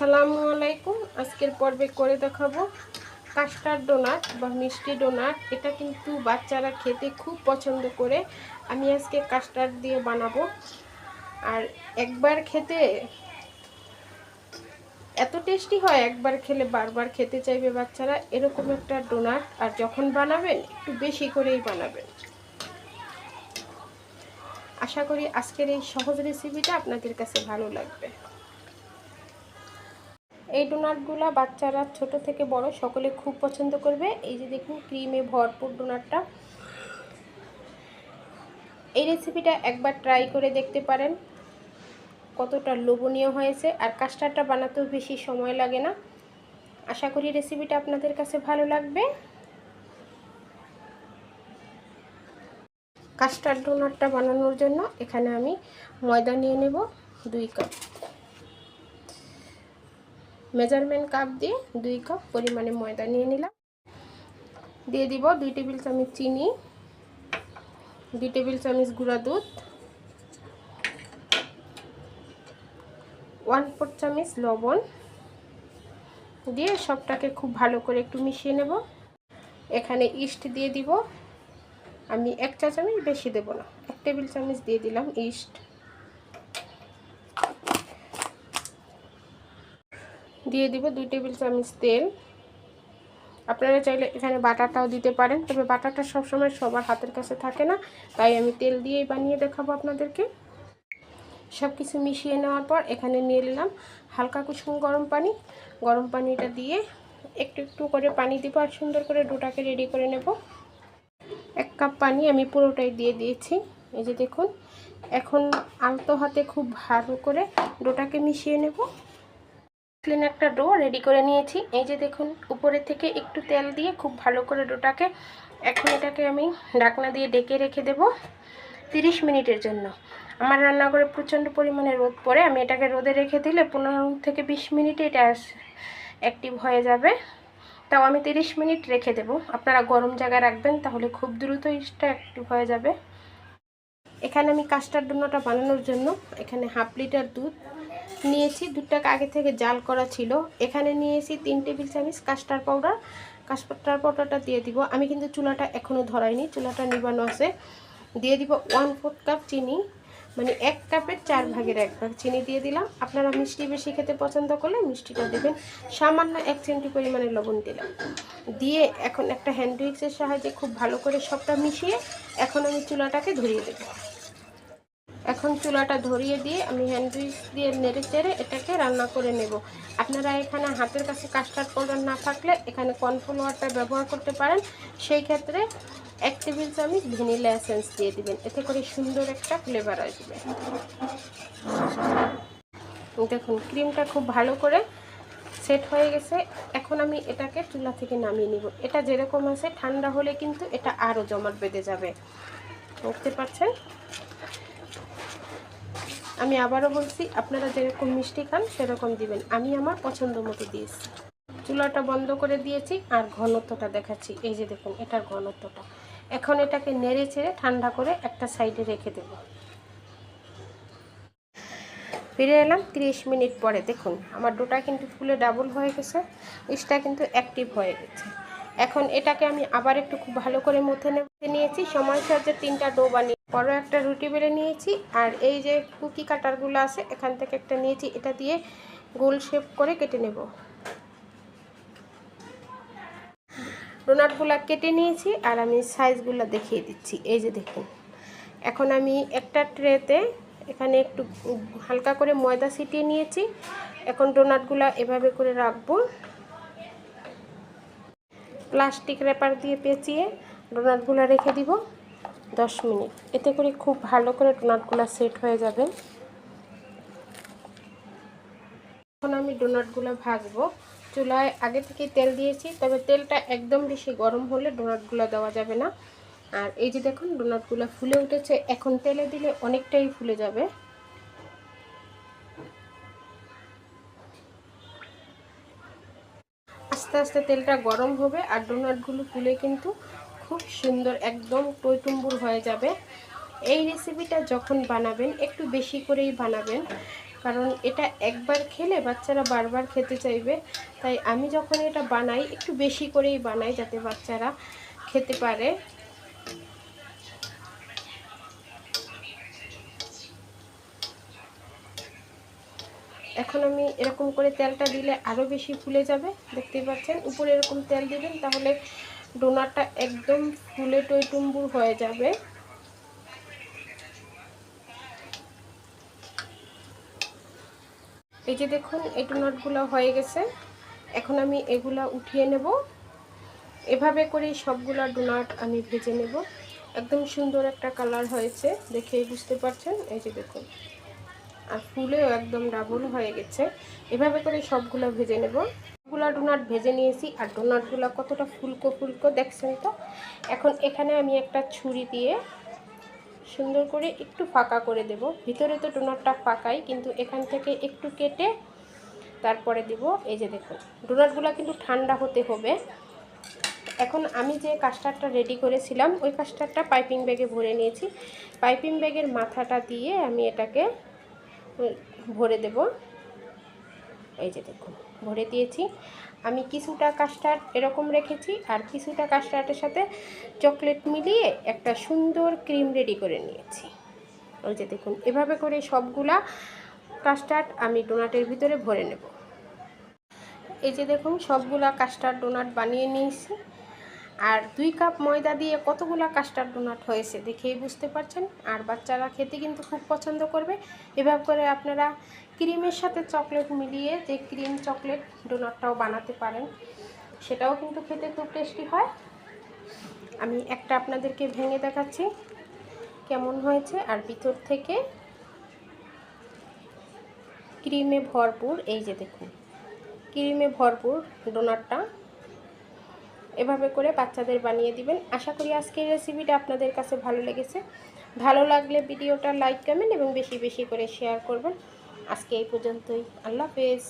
আসসালামু আলাইকুম। আজকের পর্বে করে দেখাবো কাস্টার্ড ডোনাট বা মিষ্টি ডোনাট। এটা কিন্তু বাচ্চারা খেতে খুব পছন্দ করে। আমি আজকে কাস্টার্ড দিয়ে বানাবো। আর একবার খেতে এত টেস্টি হয়, একবার খেলে বারবার খেতে চাইবে বাচ্চারা। এরকম একটা ডোনাট। আর যখন বানাবেন, একটু বেশি করেই বানাবেন। আশা করি আজকের এই সহজ রেসিপিটা আপনাদের কাছে ভালো লাগবে। এই ডোনাটগুলো বাচ্চারা ছোট থেকে বড় সকলে খুব পছন্দ করবে। এই যে দেখুন ক্রিমে ভরপুর ডোনাটটা এই রেসিপিটা একবার ট্রাই করে দেখতে পারেন। কতটা লোভনীয় হয়েছে। আর কাস্টারটা বানাতেও বেশি সময় লাগে না। আশা করি রেসিপিটা আপনাদের কাছে ভালো লাগবে। কাস্টার্ড ডোনাটটা বানানোর জন্য এখানে আমি ময়দা নিয়ে নেব, দুই কাপ মেজারমেন্ট কাপ দিয়ে দুই কাপ পরিমাণে ময়দা নিয়ে নিলাম। দিয়ে দিব দুই টেবিল চামচ চিনি, দুই টেবিল চামচ গুঁড়া দুধ, ওয়ান ফোর চামচ লবণ। দিয়ে সবটাকে খুব ভালো করে একটু মিশিয়ে নেব। এখানে ইস্ট দিয়ে দিব। আমি এক চা চামচ বেশি দেব না, এক টেবিল চামচ দিয়ে দিলাম ইস্ট। দিয়ে দিব দুই টেবিল চামচ তেল। আপনারা চাইলে এখানে বাটাটাও দিতে পারেন, তবে বাটাটা সবসময় সবার হাতের কাছে থাকে না, তাই আমি তেল দিয়েই বানিয়ে দেখাবো আপনাদেরকে। সব কিছু মিশিয়ে নেওয়ার পর এখানে নিয়ে নিলাম হালকা কুসুম গরম পানি। গরম পানিটা দিয়ে একটু একটু করে পানি দিব আর সুন্দর করে ডোটাকে রেডি করে নেব। এক কাপ পানি আমি পুরোটাই দিয়ে দিয়েছি, এই যে দেখুন। এখন আলতো হাতে খুব ভালো করে ডোটাকে মিশিয়ে নেব। ক্লিন একটা ডো রেডি করে নিয়েছি। এই যে দেখুন, উপরে থেকে একটু তেল দিয়ে খুব ভালো করে ডোটাকে এখন এটাকে আমি ঢাকনা দিয়ে ডেকে রেখে দেব তিরিশ মিনিটের জন্য। আমার রান্নাঘরে প্রচণ্ড পরিমাণে রোদ পড়ে, আমি এটাকে রোদে রেখে দিলে পনেরো থেকে বিশ মিনিটে এটা অ্যাক্টিভ হয়ে যাবে। তাও আমি তিরিশ মিনিট রেখে দেব। আপনারা গরম জায়গায় রাখবেন, তাহলে খুব দ্রুত ইস্টটা অ্যাক্টিভ হয়ে যাবে। এখানে আমি কাস্টার্ড ডোনাটা বানানোর জন্য এখানে হাফ লিটার দুধ নিয়েছি, দুধটাকে আগে থেকে জাল করা ছিল। এখানে নিয়েছি তিন টেবিল চামচ কাস্টার পাউডার। কাস্টার্ড পাউডারটা দিয়ে দিব। আমি কিন্তু চুলাটা এখনও ধরাইনি, চুলাটা নিবানো আছে। দিয়ে দিব ওয়ান ফোর্থ কাপ চিনি মানে এক কাপের চার ভাগের এক ভাগ চিনি দিয়ে দিলাম। আপনারা মিষ্টি বেশি খেতে পছন্দ করলে মিষ্টিটা দেবেন। সামান্য এক চিমটি পরিমাণে লবণ দিলাম। দিয়ে এখন একটা হ্যান্ড উইক্সের সাহায্যে খুব ভালো করে সবটা মিশিয়ে এখন আমি চুলাটাকে ধরিয়ে দেবো। এখন চুলাটা ধরিয়ে দিয়ে আমি হ্যান্ড উইক্স দিয়ে নেড়ে চেড়ে এটাকে রান্না করে নেব। আপনারা এখানে হাতের কাছে কাস্টার্ড পাউডার না থাকলে এখানে কর্নফ্লাওয়ারটা ব্যবহার করতে পারেন। সেই ক্ষেত্রে এক টেবিল চামচ ভ্যানিলা এসেন্স দিয়ে দিবেন। এতে করে সুন্দর একটা ফ্লেভার আসবে। দেখুন ক্রিমটা খুব ভালো করে সেট হয়ে গেছে। এখন আমি এটাকে চুলা থেকে নামিয়ে নিব। এটা যেরকম আছে, ঠান্ডা হলে কিন্তু এটা আরও জমাট বেঁধে যাবে। বুঝতে পারছেন আমি আবারও বলছি, আপনারা যেরকম মিষ্টি খান, সেরকম দিবেন। আমি আমার পছন্দ মতো দিয়েছি। চুলাটা বন্ধ করে দিয়েছি আর ঘনত্বটা দেখাচ্ছি। এই যে দেখুন, এটার ঘনত্বটা। এখন এটাকে নেড়ে ছেড়ে ঠান্ডা করে একটা সাইডে রেখে দেব। ফিরে এলাম 30 মিনিট পরে। দেখুন, আমার ডোটা কিন্তু ফুলে ডাবল হয়ে গেছে, ইসটা কিন্তু অ্যাক্টিভ হয়ে গেছে। এখন এটাকে আমি আবার একটু খুব ভালো করে মুথে নেতে নিয়েছি, সময় সাহায্যে তিনটা ডো বানিয়ে বড় একটা রুটি বেলে নিয়েছি, আর এই যে কুকি কাটারগুলো আছে, এখান থেকে একটা নিয়েছি, এটা দিয়ে গোল শেপ করে কেটে নেব। ডোনাটগুলো কেটে নিয়েছি, আর আমি সাইজগুলো দেখিয়ে দিচ্ছি। এই যে দেখুন, এখন আমি একটা ট্রেতে এখানে একটু হালকা করে ময়দা ছিটিয়ে নিয়েছি। এখন ডোনাটগুলো এভাবে করে রাখব। প্লাস্টিক র্যাপার দিয়ে পেঁচিয়ে ডোনাটগুলো রেখে দিব দশ মিনিট। এতে করে খুব ভালো করে ডোনাটগুলো সেট হয়ে যাবে। এখন আমি ডোনাটগুলো ভাজবো। চুলায় আগে থেকে তেল দিয়েছি, তবে তেলটা একদম বেশি গরম হলে ডোনাটগুলো দেওয়া যাবে না। আর এই যে দেখুন ডোনাটগুলো ফুলে উঠেছে। এখন তেলে দিলে অনেকটাই ফুলে যাবে। আস্তে আস্তে তেলটা গরম হবে আর ডোনাটগুলো ফুলে কিন্তু খুব সুন্দর একদম টৈতুম্বুর হয়ে যাবে। এই রেসিপিটা যখন বানাবেন, একটু বেশি করেই বানাবেন, কারণ এটা একবার খেলে বাচ্চারা বারবার খেতে চাইবে। তাই আমি যখন এটা বানাই, একটু বেশি করেই বানাই যাতে বাচ্চারা খেতে পারে। এখন আমি এরকম করে তেলটা দিলে আরও বেশি ফুলে যাবে, দেখতেই পাচ্ছেন? উপরে এরকম তেল দিবেন, তাহলে ডোনাটা একদম ফুলে টইটুম্বুর হয়ে যাবে। এই যে দেখুন, এই ডোনাটগুলো হয়ে গেছে। এখন আমি এগুলা উঠিয়ে নেব। এভাবে করেই সবগুলা ডোনাট আমি ভেজে নেব। একদম সুন্দর একটা কালার হয়েছে, দেখেই বুঝতে পারছেন? এই যে দেখুন। আর ফুলেও একদম ডাবল হয়ে গেছে। এভাবে করে সবগুলো ভেজে নেব। সবগুলো ডোনাট ভেজে নিয়েছি, আর ডোনাটগুলো কতটা ফুলকো ফুলকো দেখছেন তো? এখন এখানে আমি একটা ছুরি দিয়ে সুন্দর করে একটু ফাঁকা করে দেব। ভিতরে তো ডোনাটটা ফাঁকাই, কিন্তু এখান থেকে একটু কেটে তারপরে দিব। এই যে দেখুন ডোনাটগুলো কিন্তু ঠান্ডা হতে হবে। এখন আমি যে কাস্টারটা রেডি করেছিলাম, ওই কাস্টারটা পাইপিং ব্যাগে ভরে নিয়েছি। পাইপিং ব্যাগের মাথাটা দিয়ে আমি এটাকে ভরে দেব। এই যে দেখুন ভরে দিয়েছি। আমি কিছুটা কাস্টার্ড এরকম রেখেছি আর কিছুটা কাস্টার্ডের সাথে চকলেট মিলিয়ে একটা সুন্দর ক্রিম রেডি করে নিয়েছি। ওই যে দেখুন, এভাবে করে সবগুলা কাস্টার্ড আমি ডোনাটের ভিতরে ভরে নেব। এই যে দেখুন, সবগুলা কাস্টার্ড ডোনাট বানিয়ে নিয়েছি। আর দুই কাপ ময়দা দিয়ে কতগুলো কাস্টার্ড ডোনাট হয়েছে দেখেই বুঝতে পারছেন? আর বাচ্চারা খেতে কিন্তু খুব পছন্দ করবে। এভাবে করে আপনারা ক্রিমের সাথে চকলেট মিলিয়ে যে ক্রিম চকলেট ডোনাটটাও বানাতে পারেন, সেটাও কিন্তু খেতে খুব টেস্টি হয়। আমি একটা আপনাদেরকে ভেঙে দেখাচ্ছি, কেমন হয়েছে? আর ভিতর থেকে ক্রিমে ভরপুর, এই যে দেখুন ক্রিমে ভরপুর ডোনাটটা এভাবে করে বাচ্চাদের বানিয়ে দিবেন। আশা করি আজকের রেসিপিটা আপনাদের কাছে ভালো লেগেছে। ভালো লাগলে ভিডিওটা লাইক কমেন্ট এবং বেশি বেশি করে শেয়ার করবেন। আজকে এই পর্যন্তই। আল্লাহ হাফেজ।